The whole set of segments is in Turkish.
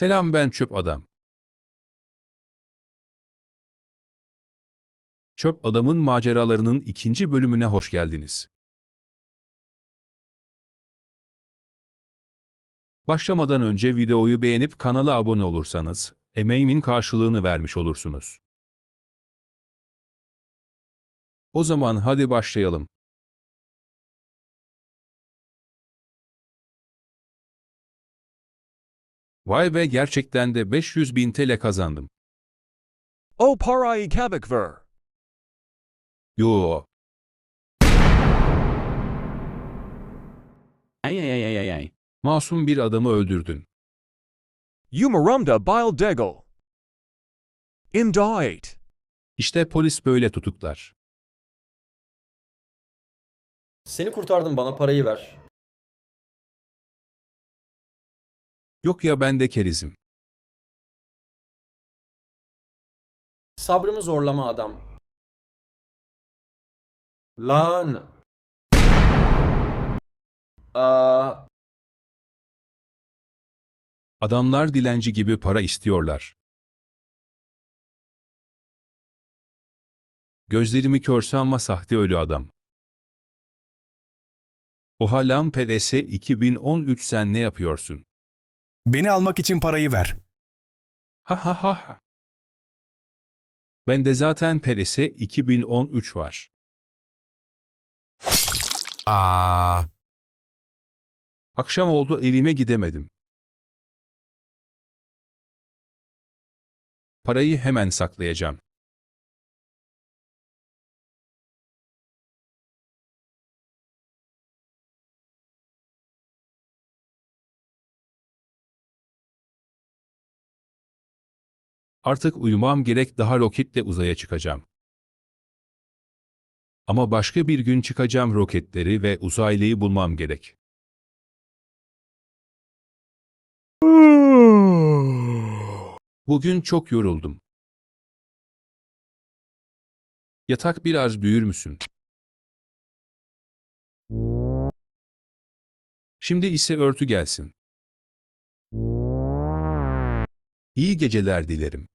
Selam ben Çöp Adam. Çöp Adam'ın maceralarının ikinci bölümüne hoş geldiniz. Başlamadan önce videoyu beğenip kanala abone olursanız, emeğimin karşılığını vermiş olursunuz. O zaman hadi başlayalım. Vay be gerçekten de 500 bin TL kazandım. O parayı kabak ver. Yo, Ay ay ay ay ay ay. masum bir adamı öldürdün. Umarumda bil degel. Indicate. İşte polis böyle tutuklar. Seni kurtardım bana parayı ver. Yok ya ben de kerizim. Sabrımı zorlama adam. Lan. Aa, Adamlar dilenci gibi para istiyorlar. Gözlerimi körse ama sahte ölü adam. Oha lan PDS 2013 sen ne yapıyorsun? Beni almak için parayı ver. Ha ha ha ha. Bende zaten PDS 2013 var. Aa, Akşam oldu evime gidemedim. Parayı hemen saklayacağım. Artık uyumam gerek daha roketle uzaya çıkacağım. Ama başka bir gün çıkacağım roketleri ve uzaylıyı bulmam gerek. Bugün çok yoruldum. Yatak biraz büyür müsün? Şimdi ise örtü gelsin. İyi geceler dilerim.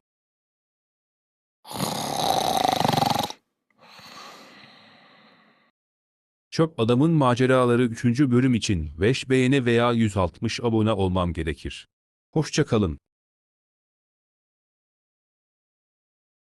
Çöp Adamın Maceraları 3. bölüm için 5 beğeni veya 160 abone olmam gerekir. Hoşça kalın.